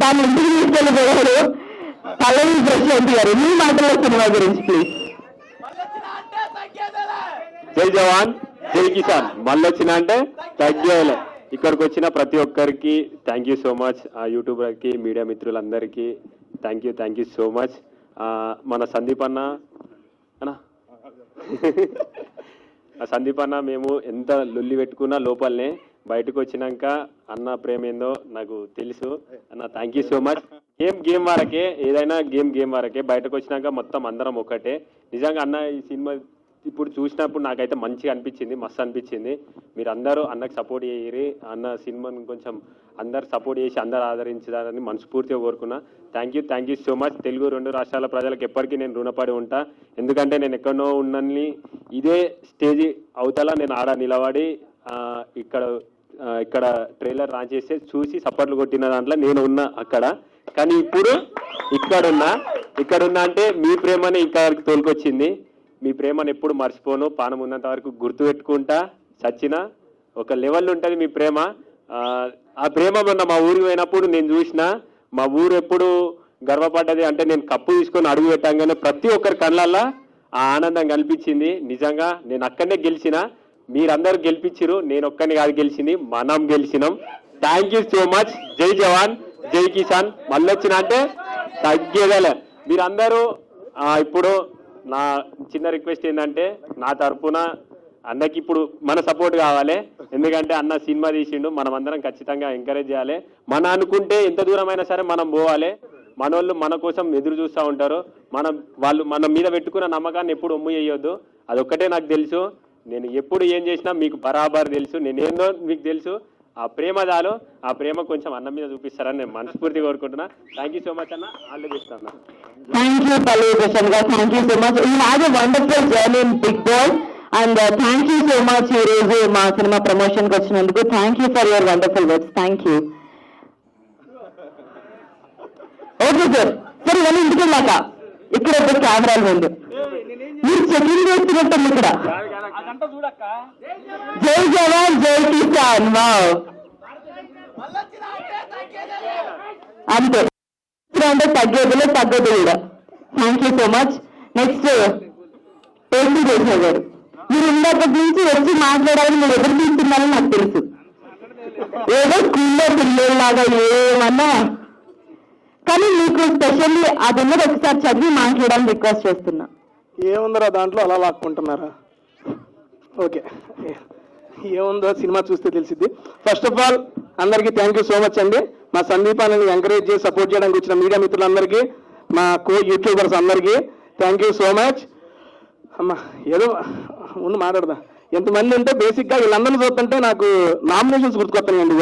దాన్ని ఇంటికి తీసుకెళ్ళిపోయాడు పల్లవి ప్రశాంత్ గారు మీ మాటల్లో సినిమా గురించి ప్లీజ్ జై జవాన్ జై కిసాన్. మళ్ళీ వచ్చిన అంటే తగ్గేలే ఇక్కడికి వచ్చిన ప్రతి ఒక్కరికి థ్యాంక్ యూ సో మచ్ ఆ యూట్యూబర్కి మీడియా మిత్రులందరికీ thank you thank you so much మన సందీప్ అన్న అన్నా? సందీప్ అన్న మేము ఎంత లొల్లి పెట్టుకున్నా లోపలనే బయటకు వచ్చినాక అన్న ప్రేమ ఏందో నాకు తెలుసు. అన్న thank you so much game game వరకే ఏదైనా గేమ్ గేమ్ వరకే బయటకు వచ్చినాక మొత్తం అందరం ఒకటే నిజంగా అన్న ఈ సినిమా ఇప్పుడు చూసినప్పుడు నాకైతే మంచిగా అనిపించింది మస్తు అనిపించింది. మీరు అందరూ అన్నకు సపోర్ట్ చేయరి అన్న సినిమాని కొంచెం అందరు సపోర్ట్ చేసి అందరు ఆదరించాలని మనస్ఫూర్తిగా కోరుకున్నా. Thank you thank you so much Telugu రెండు రాష్ట్రాల ప్రజలకు ఎప్పటికీ నేను రుణపడి ఉంటా. ఎందుకంటే నేను ఎక్కడో ఉన్నని ఇదే స్టేజ్ అవతల నేను ఆడ నిలబడి ఇక్కడ ఇక్కడ ట్రైలర్ రాన్ చేస్తే చూసి సపోర్ట్లు కొట్టిన దాంట్లో నేను ఉన్నా అక్కడ. కానీ ఇప్పుడు ఇక్కడున్నా ఇక్కడున్నా అంటే మీ ప్రేమని వరకు తోలుకొచ్చింది. మీ ప్రేమను ఎప్పుడు మర్చిపోను. పానం ఉన్నంత వరకు గుర్తుపెట్టుకుంటా. చచ్చిన ఒక లెవెల్ ఉంటుంది మీ ప్రేమ. ఆ, ప్రేమ మొన్న మా ఊరికి పోయినప్పుడు నేను చూసిన. మా ఊరు ఎప్పుడు గర్వపడ్డది అంటే నేను కప్పు తీసుకొని అడుగు పెట్టంగానే ప్రతి ఒక్కరి కళ్ళల్లో ఆ ఆనందం కల్పించింది. నిజంగా నేను అక్కడనే గెలిచిన. మీరందరూ గెలిపించారు నేను ఒక్కని కాదు గెలిచింది మనం గెలిచినాం. థ్యాంక్ యూ సో మచ్ జై జవాన్ జై కిసాన్. మళ్ళీ వచ్చిన అంటే తగ్గేదలే. మీరందరూ ఇప్పుడు నా చిన్న రిక్వెస్ట్ ఏంటంటే నా తరపున అన్నకి ఇప్పుడు మన సపోర్ట్ కావాలి. ఎందుకంటే అన్న సినిమా తీసిండు మనం అందరం ఖచ్చితంగా ఎంకరేజ్ చేయాలి. మన అనుకుంటే ఎంత దూరమైనా సరే మనం పోవాలి. మనోళ్ళు మన కోసం ఎదురు చూస్తూ ఉంటారు. మనం వాళ్ళు మన మీద పెట్టుకున్న నమ్మకాన్ని ఎప్పుడు ఒమ్ము చేయొద్దు. అదొక్కటే నాకు తెలుసు. నేను ఎప్పుడు ఏం చేసినా మీకు బరాబర్ తెలుసు. నేనేందో మీకు తెలుసు. ఆ ప్రేమదాలు ఆ ప్రేమ కొంచెం అన్న మీద చూపిస్తారని నేను మనస్ఫూర్తి కోరుకుంటున్నా. థ్యాంక్ యూ సో మచ్ అన్న. ఆల్ ఇస్తాను థ్యాంక్ యూ పల్లవి ప్రశాంత్ గారు థ్యాంక్ యూ సో మచ్ ఈ have a wonderful journey in big ball and thank you so much ఈ రోజు మా సినిమా ప్రమోషన్కి వచ్చినందుకు. Thank you for your wonderful words thank you okay sir సరే ఇవన్నీ ఇంటికి వెళ్ళాక. ఇక్కడ కెమెరాలు ఉంది చెకింగ్ ఇక్కడ జై జవాన్ జై కిసాన్ వావ్. అంతే. అంటే తగ్గేదిలే తగ్గదు కూడా. Thank you so much next ఏంటి చేసే గారు మీరు ఇందాక నుంచి వచ్చి మాట్లాడాలని మీరు ఎదురు తీసుకున్నారని నాకు తెలుసు. ఏదో స్కూల్లో పిల్లల్లాగా ఏమన్నా. కానీ మీకు స్పెషల్లీ అది ఉన్నది ఒకసారి చదివి మాట్లాడాలని రిక్వెస్ట్ చేస్తున్నా. ఏముందరా దాంట్లో అలా లాక్కుంటున్నారా? ఓకే. ఏముందో సినిమా చూస్తే తెలిసిద్ది. ఫస్ట్ ఆఫ్ ఆల్ అందరికీ థ్యాంక్ యూ సో మచ్ అండి. మా సందీపాన్ని ఎంకరేజ్ చేసి సపోర్ట్ చేయడానికి వచ్చిన మీడియా మిత్రులందరికీ మా కో యూట్యూబర్స్ అందరికీ థ్యాంక్ యూ సో మచ్ అమ్మా ఏదో ముందు మాట్లాడదా? ఎంతమంది ఉంటే బేసిక్గా వీళ్ళందరినీ చూస్తుంటే నాకు నామినేషన్స్ గుర్తుకొస్తానండి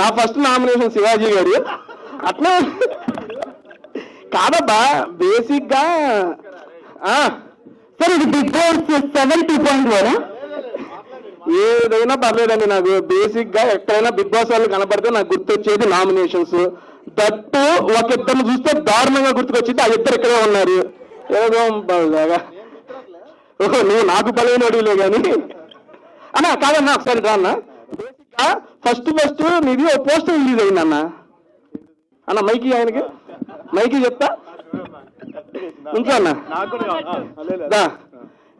నా ఫస్ట్ నామినేషన్ శివాజీ గారు. అట్లా కాదబ్బా బేసిక్గా సార్ ఇది Bigg Boss seven two point వరా ఏదైనా పర్లేదండి నాకు బేసిక్గా ఎక్కడైనా బిగ్ బాస్ వాళ్ళు కనపడితే నాకు గుర్తొచ్చేది నామినేషన్స్ దట్టు ఒక ఇద్దరు చూస్తే దారుణంగా గుర్తుకొచ్చింది ఆ ఇద్దరు ఇక్కడే ఉన్నారు. ఏదో బాగా ఓహో నువ్వు నాకు బలైన అడిగిలే కానీ అన్న కాదన్నా ఒకసారి రా అన్న. బేసిక్గా ఫస్ట్ ఫస్ట్ నీది ఓ పోస్టర్ రిలీజ్ అయిందన్న అన్న. మైకి ఆయనకి. మైకి చెప్తా? ఉంచు అన్న.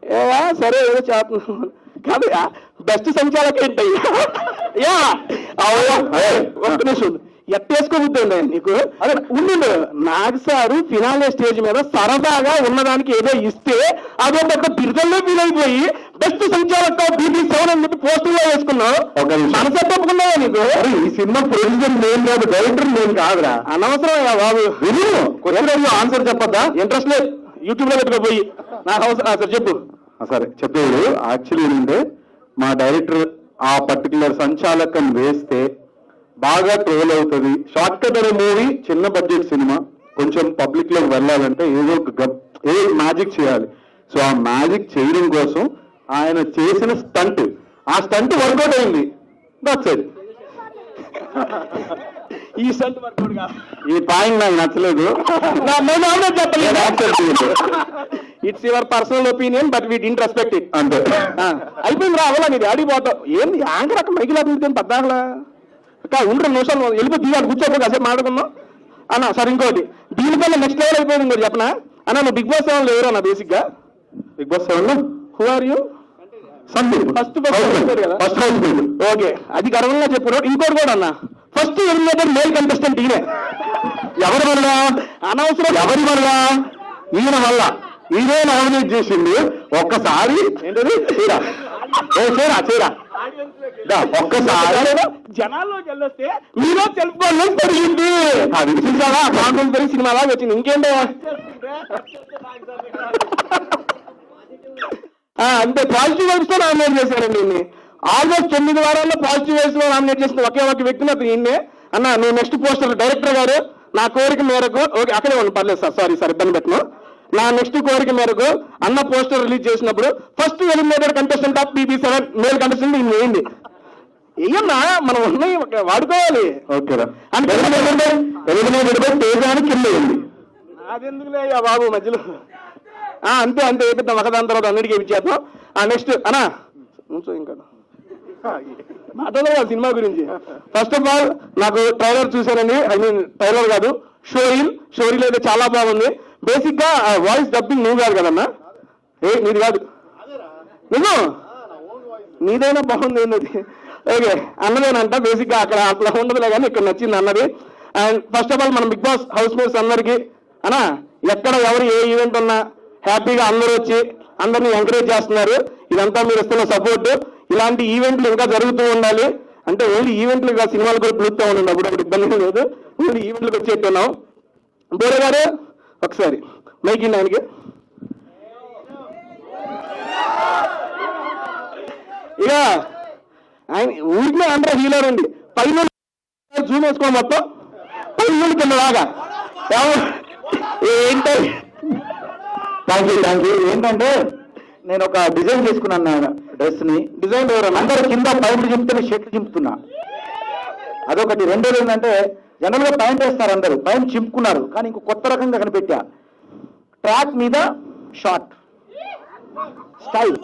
ఏవా? సరే ఏదో చేస్తున్నాను కాదు బెస్ట్ సంచాలక ఏంటయ్యా యా. అవునా ఒక్క నిమిషం. ఎట్టేసుకోబుద్దండి నీకు? అదే ఉండు. నాగ్ సారు ఫినాలే స్టేజ్ మీద సరదాగా ఉన్నదానికి ఏదో ఇస్తే అదో పెద్ద బిర్దల్లో ఫీల్ అయిపోయి బెస్ట్ సంచాలక బీబీ సెవెన్ అని చెప్పి లో వేసుకున్నావు ఒక. మనసే తప్పుకున్నావా నీకు? ఈ సినిమా ప్రొడ్యూసర్ నేను కాదు డైరెక్టర్ నేను కాదురా. అనవసరం బాబు. క్వశ్చన్ ఆన్సర్ చెప్పద్దా? ఇంట్రెస్ట్ లేదు. యూట్యూబ్లో పెట్టుకోపోయి. నాకు అవసరం సరే చెప్పు. సరే చెప్పేది. యాక్చువల్లీ ఏంటంటే మా డైరెక్టర్ ఆ పర్టికులర్ సంచాలకం వేస్తే బాగా ట్రోల్ అవుతుంది. షార్ట్ కట్ అనే మూవీ చిన్న బడ్జెట్ సినిమా కొంచెం పబ్లిక్లోకి వెళ్ళాలంటే ఏదో ఒక ఏ మ్యాజిక్ చేయాలి. సో ఆ మ్యాజిక్ చేయడం కోసం ఆయన చేసిన స్టంట్. ఆ స్టంట్ వర్కౌట్ అయింది. ఇట్ ఈ సంత వర్కౌట్ ఈ పాయింట్ నాకు నచ్చలేదు. It's your personal opinion but we didn't respect it అంతే. అయిపోయింది రా అవలా నీది. అడిగిపోతావు ఏంది యాంకర్ అక్కడ మైకి లేకపోతే పద్దాకలా అక్క ఉండ్రు నిమిషాలు వెళ్ళిపో దిగాలి కూర్చోపో కాసేపు మాట్లాడుకుందాం. అన్న సరే ఇంకోటి. దీనికన్నా నెక్స్ట్ లెవెల్ అయిపోయింది ఇంకోటి చెప్పనా? అన్న నువ్వు బిగ్ బాస్ సెవెన్ లేరు అన్న బేసిక్గా? బిగ్ బాస్ సెవెన్లో who are you first first okay అది గర్వంగా చెప్పారు ఇంకోటి కూడా అన్న. ఫస్ట్ ఎలిమినేటర్ మేల్ కంటెస్టెంట్ ఈయనే. ఎవరి వల్ల? అనవసరం. ఎవరి వల్ల? ఈయన వల్ల. ఈయనే నామినేట్ చేసింది ఒక్కసారి. ఏంటది? చీరా. చీరా ఒక్కసారి. జనాల్లోకి వెళ్ళొస్తే మీలో తెలుసుకోవాలని జరిగింది అది చూసావా? కాన్ఫరెన్స్ సినిమా లాగా వచ్చింది. ఇంకేంటో? అంతే పాజిటివ్ వైబ్స్తో నామినేట్ చేశారండి ఈయన్ని. ఆల్మోస్ట్ తొమ్మిది వారాల్లో పాజిటివ్ వైబ్స్లో నామినేట్ చేసిన ఒకే ఒక వ్యక్తిని అతను ఈయన్నే. అన్న నువ్వు నెక్స్ట్ పోస్టర్ డైరెక్టర్ గారు నా కోరిక మేరకు ఓకే అక్కడే ఉంది పర్లేదు సార్ సారీ సార్ ఇబ్బంది పెట్టను. నా నెక్స్ట్ కోరిక మేరకు అన్న పోస్టర్ రిలీజ్ చేసినప్పుడు first eliminated contestant of BB seven male contestant ఈయన వేయండి ఏయన్నా మనం ఉన్నాయి వాడుకోవాలి. ఓకే అంటే ఎలిమినేటెడ్ తేజానికి కింద అదెందుకులే బాబు మధ్యలో. అంతే అంతే వేపిద్దాం ఒకదాని తర్వాత అన్నిటికీ ఇచ్చేద్దాం ఆ నెక్స్ట్ అనా ఇంకా మాట్లాడదు సినిమా గురించి. ఫస్ట్ ఆఫ్ ఆల్ నాకు ట్రైలర్ చూశానండి. ఐ మీన్ ట్రైలర్ కాదు షోరీల్ షోరీల్ అయితే చాలా బాగుంది. బేసిక్గా వాయిస్ డబ్బింగ్ నువ్వు కాదు కదన్నా? ఏ నీది కాదు. నువ్వు? నీదైనా బాగుంది ఏంటది ఓకే అన్నదేనంట. బేసిక్గా అక్కడ అట్లా ఉండదులే కానీ ఇక్కడ నచ్చింది అన్నది. అండ్ ఫస్ట్ ఆఫ్ ఆల్ మనం బిగ్ బాస్ హౌస్ మేట్స్ అందరికి అనా ఎక్కడ ఎవరు ఏ ఈవెంట్ ఉన్నా హ్యాపీగా అందరూ వచ్చి అందరినీ ఎంకరేజ్ చేస్తున్నారు. ఇదంతా మీరు ఇస్తున్న సపోర్ట్ ఇలాంటి ఈవెంట్లు ఇంకా జరుగుతూ ఉండాలి. అంటే ఓన్లీ ఈవెంట్లు కాదు సినిమాలు కూడా పిలుస్తూ ఉండండి. అప్పుడు అప్పుడు ఇబ్బంది లేదు. ఓన్లీ ఈవెంట్లకు వచ్చేట్టున్నాం బోరే గారు ఒకసారి మైక్ ఆయనకి. ఇక ఆయన ఊరికే అందరూ హీలర్ ఉంది పైన జూమ్ వేసుకో మొత్తం. పైన కింద లాగా. ఏంటో? థ్యాంక్ యూ థ్యాంక్ యూ ఏంటంటే నేను ఒక డిజైన్ చేసుకున్నాను డ్రెస్ని డిజైన్ ఎవరు అందరు కింద పైన చింపుతున్న షర్ట్లు చింపుతున్నా. అదొకటి. రెండోది ఏంటంటే జనరల్గా ప్యాంట్ వేస్తారు అందరూ. ప్యాంట్ చింపుకున్నారు. కానీ ఇంకో కొత్త రకంగా కనిపెట్టా. ట్రాక్ మీద షార్ట్ స్టైల్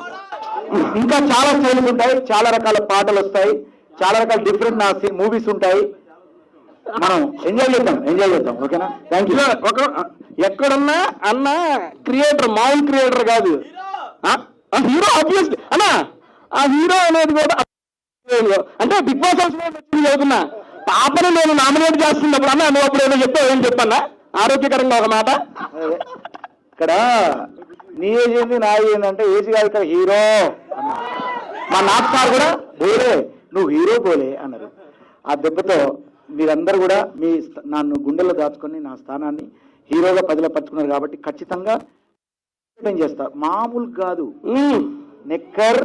ఇంకా చాలా స్టైల్స్ ఉంటాయి. చాలా రకాల పాటలు వస్తాయి. చాలా రకాల డిఫరెంట్ నా మూవీస్ ఉంటాయి. మనం ఎంజాయ్ చేద్దాం. ఎంజాయ్ చేద్దాం. ఓకేనా థ్యాంక్ యూ ఎక్కడున్నా అన్న క్రియేటర్ మామూలు క్రియేటర్ కాదు. హీరో ఆబ్వియస్లీ అన్న ఆ హీరో అనేది కూడా అంటే బిగ్ బాస్ హౌస్ చదువుతున్నా పాపను నేను నామినేట్ చేస్తున్నప్పుడు అన్న నువ్వు అప్పుడు ఏదో చెప్పావు ఏం చెప్పన్నా? ఆరోగ్యకరంగా ఒక మాట. ఇక్కడ నీ ఏజ్ ఏంది నా ఏజ్ ఏంటంటే ఏజ్ కాదు ఇక్కడ హీరో. మా నాట్ సార్ కూడా బోలే నువ్వు హీరో బోలే అన్నారు. ఆ దెబ్బతో మీరందరూ కూడా మీ నన్ను గుండెల్లో దాచుకొని నా స్థానాన్ని హీరోగా పదిలో పట్టుకున్నారు కాబట్టి ఖచ్చితంగా చేస్తా? మామూలు కాదు. నెక్కర్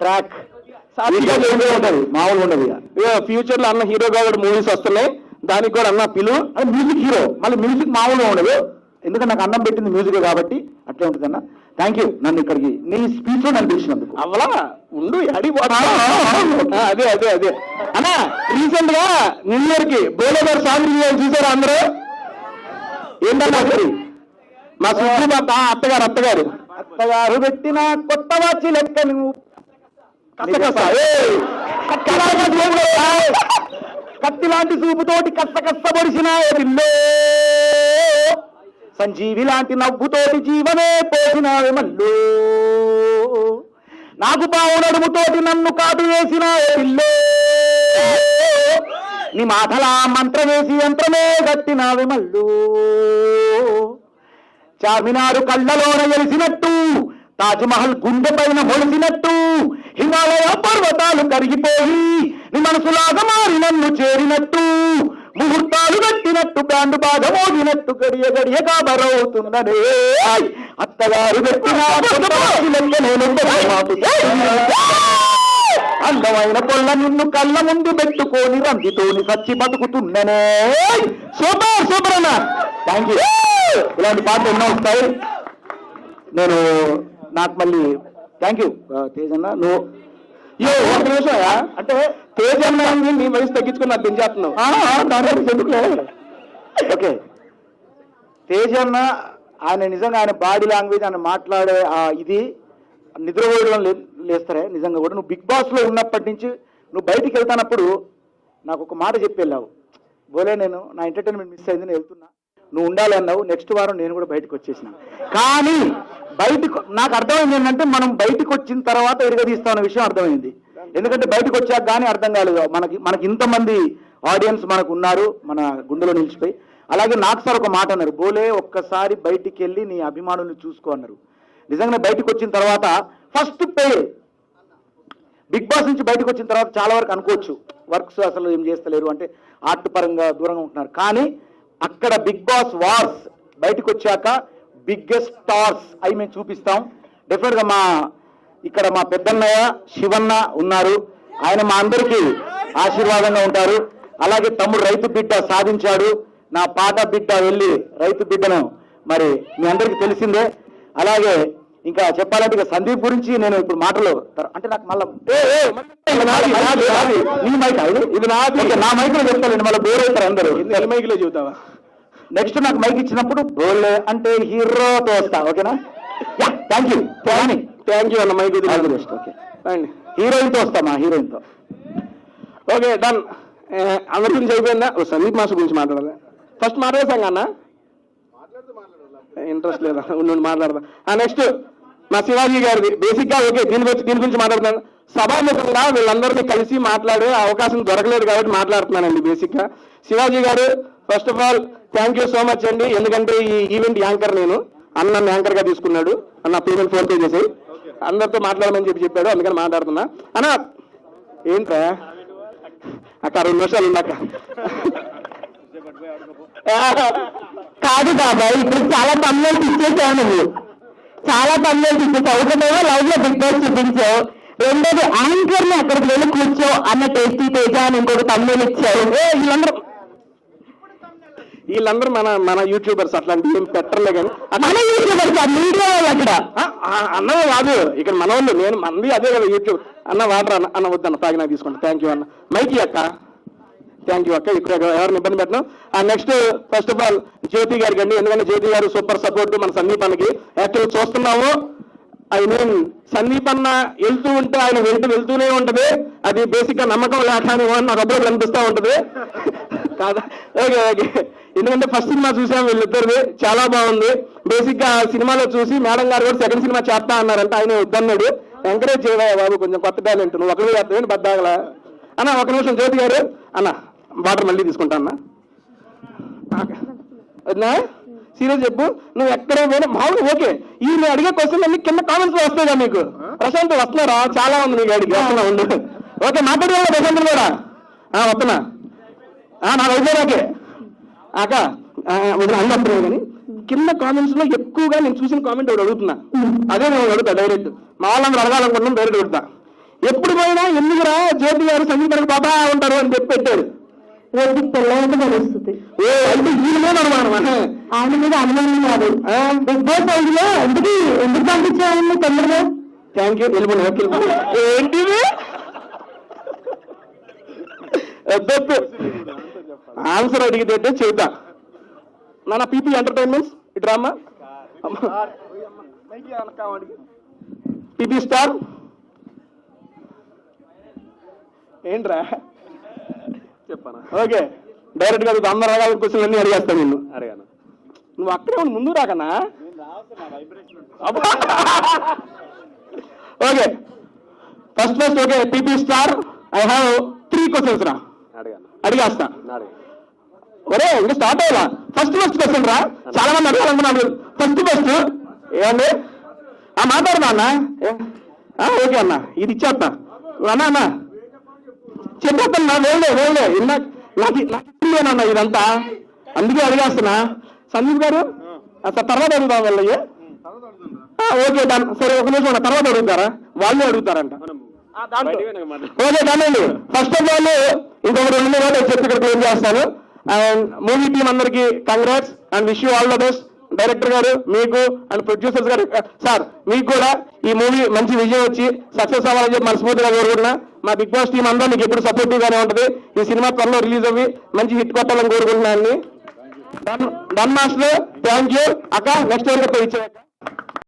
ట్రాక్. మామూలు ఉండదు. ఫ్యూచర్లో అన్న హీరో కాబట్టి మూవీస్ వస్తున్నాయి. దానికి కూడా అన్న పిలు. అది మ్యూజిక్ హీరో మళ్ళీ మ్యూజిక్ మామూలుగా ఉండదు. ఎందుకంటే నాకు అన్నం పెట్టింది మ్యూజిక్ కాబట్టి అట్లే ఉంటుంది అన్న. థ్యాంక్ యూ నన్ను ఇక్కడికి నీ స్పీచ్లో నన్ను అవలా? ఉండు అదే అదే అదే. అన్న రీసెంట్గా న్యూ ఇయర్కి బోలో గారు సాంగ్ చూసారా అందరూ. ఏంటన్నా అది? మా తా- అత్తగారు అత్తగారు. అత్తగారు పెట్టిన కొత్త వాచి లెక్క నువ్వు ఏయ్! కత్తిలాంటి చూపుతోటి కస్త కస్త పొడిసిన సంజీవి లాంటి నవ్వుతోటి జీవమే పోసినావే మల్లో నాకు పావు నడుముతోటి నన్ను కాటు వేసిన పిల్లో నీ మాటలా మంత్రం వేసి యంత్రమే కట్టినావే మల్లో. చార్మినారు కళ్ళలోన ఎలిసినట్టు తాజ్ మహల్ గుండె పైన మొలిసినట్టు హిమాలయ పర్వతాలు కరిగిపోయి నీ మనసులాగా మారి నన్ను చేరినట్టు ముహూర్తాలు కట్టినట్టు బ్యాండు బాగా మోగినట్టు గడియ గడియ కాబరవుతున్నదే అత్తగారు పెట్టిన అందమైన పొల్ల నిన్ను కళ్ళ ముందు పెట్టుకొని రందితోని సచ్చి బతుకుతున్ననే. సూపర్ సూపర్ అన్న. థ్యాంక్ యూ ఇలాంటి పాటలు ఎన్నో వస్తాయి. నేను నాకు మళ్ళీ థ్యాంక్ యూ తేజన్న నువ్వు యో ఒక నిమిషం అంటే తేజన్న అని నీ వయసు తగ్గించుకుని నాకు పెంచేస్తున్నావు ఎందుకులే? ఓకే. తేజన్న ఆయన నిజంగా ఆయన బాడీ లాంగ్వేజ్ ఆయన మాట్లాడే ఇది నిద్రపోయడం లే- లేస్తారే? నిజంగా కూడా నువ్వు బిగ్ బాస్లో ఉన్నప్పటి నుంచి నువ్వు బయటికి వెళ్తానప్పుడు నాకు ఒక మాట చెప్పి వెళ్ళావు. బోలే నేను నా ఎంటర్టైన్మెంట్ మిస్ అయింది నేను వెళ్తున్నా. నువ్వు ఉండాలి అన్నావు నెక్స్ట్ వారం నేను కూడా బయటకు వచ్చేసిన. కానీ బయటకు నాకు అర్థమైంది ఏంటంటే మనం బయటకు వచ్చిన తర్వాత ఎరగదీస్తామన్న విషయం అర్థమైంది. ఎందుకంటే బయటకు వచ్చాక కానీ అర్థం కాలేదు. మనకి మనకి ఇంతమంది ఆడియన్స్ మనకు ఉన్నారు మన గుండెలో నిలిచిపోయి. అలాగే నాకు సార్ ఒక మాట అన్నారు. బోలే ఒక్కసారి బయటికి వెళ్ళి నీ అభిమానుల్ని చూసుకో అన్నారు. నిజంగా బయటకు వచ్చిన తర్వాత ఫస్ట్ పే బిగ్ బాస్ నుంచి బయటకు వచ్చిన తర్వాత చాలా వరకు అనుకోవచ్చు వర్క్స్ అసలు ఏం చేస్తలేరు అంటే ఆర్ట్ పరంగా దూరంగా ఉంటున్నారు. కానీ అక్కడ బిగ్ బాస్ వార్స్ బయటకు వచ్చాక బిగ్గెస్ట్ స్టార్స్ అవి మేము చూపిస్తాం. డెఫినెట్గా మా ఇక్కడ మా పెద్దన్నయ్య శివన్న ఉన్నారు. ఆయన మా అందరికీ ఆశీర్వాదంగా ఉంటారు. అలాగే తమ్ముడు రైతు బిడ్డ సాధించాడు. నా పాట బిడ్డ వెళ్ళి రైతు బిడ్డను మరి మీ అందరికీ తెలిసిందే. అలాగే ఇంకా చెప్పాలంటే ఇక సందీప్ గురించి నేను ఇప్పుడు మాటలు అంటే నాకు మళ్ళీ నీ మైక్ ఇది? నాది. నా మైక్లో చెప్తాను మళ్ళీ బోర్ అవుతారు అందరూ. ఎన్ని మైకులో చెబుతావా? నెక్స్ట్ నాకు మైక్ ఇచ్చినప్పుడు బోలే అంటే హీరోతో వస్తా ఓకేనా? థ్యాంక్ యూ థ్యాంక్ యూ అన్న mike all the best okay హీరోయిన్తో వస్తా మా హీరోయిన్తో. ఓకే డన్ అందరి గురించి అయిపోయిందా? సందీప్ మాస్టర్ గురించి మాట్లాడాలి ఫస్ట్ మాట్లాడేసాం అన్న ఇంట్రెస్ట్ లేదా? ఉండి మాట్లాడదాం? నెక్స్ట్ మా శివాజీ గారిది. బేసిక్గా ఓకే దీని గురించి దీని గురించి మాట్లాడుతున్నాను. సభాముఖంగా వీళ్ళందరినీ కలిసి మాట్లాడే అవకాశం దొరకలేదు కాబట్టి మాట్లాడుతున్నానండి బేసిక్గా. శివాజీ గారు first of all thank you so much అండి. ఎందుకంటే ఈ ఈవెంట్ యాంకర్ నేను. అన్న నన్ను యాంకర్గా తీసుకున్నాడు. అన్న పేమెంట్ ఫోన్ పే చేసి అందరితో మాట్లాడమని చెప్పి చెప్పాడు. అందుకని మాట్లాడుతున్నా. అన్న! ఏంట్రా? అక్క రెండు నిమిషాలు ఉన్నాక కాదు బాబాయ్ ఇప్పుడు చాలా తమ్ముళ్ళు ఇచ్చేసావు నువ్వు చాలా తమ్ముళ్ళు ఇచ్చేసావు ఒకటేమో లైవ్లో బిగ్ బాస్ చూపించావు. రెండోది యాంకర్ని అక్కడికి వెళ్ళి కూర్చో అన్న టేస్టీ తేజ అని ఇంకొక తమ్ముళ్ళు ఇచ్చావు. ఏ, వీళ్ళందరూ వీళ్ళందరూ మన మన యూట్యూబర్స్ అట్లాంటివి ఏం పెట్టర్లే కానీ. మన యూట్యూబర్స్ ఆ మీడియా వాళ్ళు అక్కడ. అన్నమే కాదు ఇక్కడ మన వాళ్ళు నేను మంది అదే కదా యూట్యూబ్ అన్న వాటర్ అన్న అన్న వద్దన్న తాగినా తీసుకుంటా థ్యాంక్ యూ అన్న. మైకి అక్క. థ్యాంక్ యూ అక్క. ఇక్కడ ఎవరిని ఇబ్బంది పెట్టను. Next first of all Jyothi గారికి అండి ఎందుకంటే జ్యోతి గారు సూపర్ సపోర్ట్ మన సందీపానికి యాక్చువల్ చూస్తున్నాము. ఐ మీన్ సందీప్ అన్న వెళ్తూ ఉంటే ఆయన వెళ్తూ వెళ్తూనే ఉంటది. అది బేసిక్గా నమ్మకం లేక అని నాకు అప్పుడు కనిపిస్తూ ఉంటది. కాదా? Okay okay. ఎందుకంటే ఫస్ట్ సినిమా చూసాం వీళ్ళిద్దరిది చాలా బాగుంది. బేసిక్గా ఆ సినిమాలో చూసి మేడం గారు కూడా సెకండ్ సినిమా చేస్తా అన్నారంటే. ఆయన వద్దన్నాడు ఎంకరేజ్ చేయవా బాబు కొంచెం కొత్త టాలెంట్ నువ్వు ఒకరి చేస్తావు బద్దాగల? అన్న ఒక నిమిషం జ్యోతి గారు. అన్న వాటర్ మళ్ళీ తీసుకుంటా అన్న సీరియస్ చెప్పు. నువ్వు ఎక్కడ పోయినా మామూలు ఓకే. ఈ నేను అడిగే క్వశ్చన్ అన్ని కింద కామెంట్స్లో వస్తాయిగా మీకు. ప్రశాంత్ వస్తున్నారా? చాలా ఉంది నీకు అడిగి. వస్తున్నా ఉండు. ఓకే మాట్లాడే ప్రశాంత్ కూడా. ఆ, వస్తున్నా. ఆ, నాకు అయిపోయి ఓకే. అక్క ఆ, వదిన అన్ని వస్తున్నాయి కానీ కింద కామెంట్స్లో ఎక్కువగా నేను చూసిన కామెంట్ ఒకటి అడుగుతున్నా? అదే నేను అడుగుతా డైరెక్ట్ మా వాళ్ళందరూ అడగాలనుకుంటున్నాం డైరెక్ట్ అడుగుతా. ఎప్పుడు పోయినా ఎందుకురా జ్యోతి గారు సంగీతం బాబా ఉంటారు అని చెప్పి పెట్టాడు. రేపు తెల్లవారు తెలుస్తుంది ఏ అయితే ఈయన మీద అనుమానమా? ఆయన మీద అనుమానం కాదు? బిగ్ బాస్ హౌస్లో ఎందుకు ఎందుకు పంపించాలని తొందరగా? థ్యాంక్ యూ వెళ్ళిపోయి ఏంటిది? వద్దొద్దు. ఆన్సర్ అడిగితే చెబుతా. నాన్న పీపీ ఎంటర్టైన్మెంట్స్ ఈ డ్రామా? పీపీ స్టార్ ఏంట్రా? చెప్పానా? ఓకే. డైరెక్ట్గా అందరు రకాల క్వశ్చన్ అన్ని అడిగేస్తాను నిన్ను అడగాను. నువ్వు అక్కడే ఉండి ముందు రాకనా. Okay. First first okay. PP star I have three questions రా. అడిగేస్తా. ఒరే ఇంకా స్టార్ట్ అయ్యా ఫస్ట్ ఫస్ట్ క్వశ్చన్ రా. చాలా మంది అడగాలనుకున్నాను ఫస్ట్ ఫస్ట్. ఏమండి? ఆ మాట్లాడదా అన్న. ఓకే అన్న. ఇది ఇచ్చేస్తా. అన్న అన్న. చెప్పేస్తున్నా వేలే వేలే. ఇన్నా నాకు నాకు ఇస్తుందేనన్న ఇదంతా? అందుకే అడిగేస్తున్నా. సందీప్ గారు అసలు తర్వాత అడుగుదాం వెళ్ళయ్య ఓకే డన్. సరే ఒక నిమిషం తర్వాత అడుగుతారా? వాళ్ళే అడుగుతారంట. ఓకే కానండి ఫస్ట్ ఆఫ్ ఆల్ ఇంకొక రెండు మూడు చెప్పి ఇక్కడ క్లియర్ చేస్తాను. అండ్ మూవీ టీం అందరికి congrats and wish you all the best director గారు మీకు అండ్ ప్రొడ్యూసర్స్ గారు సార్ మీకు కూడా ఈ మూవీ మంచి విజయం వచ్చి సక్సెస్ అవ్వాలని చెప్పి మనస్ఫూర్తిగా కోరుకుంటున్నా. మా బిగ్ బాస్ టీం అందరూ మీకు ఎప్పుడు సపోర్టివ్ గానే ఉంటుంది. ఈ సినిమా త్వరలో రిలీజ్ అవ్వి మంచి హిట్ కొట్టాలని కోరుకుంటున్నాను done done master thank you. అక్క నెక్స్ట్ ఇయర్ ఇచ్చే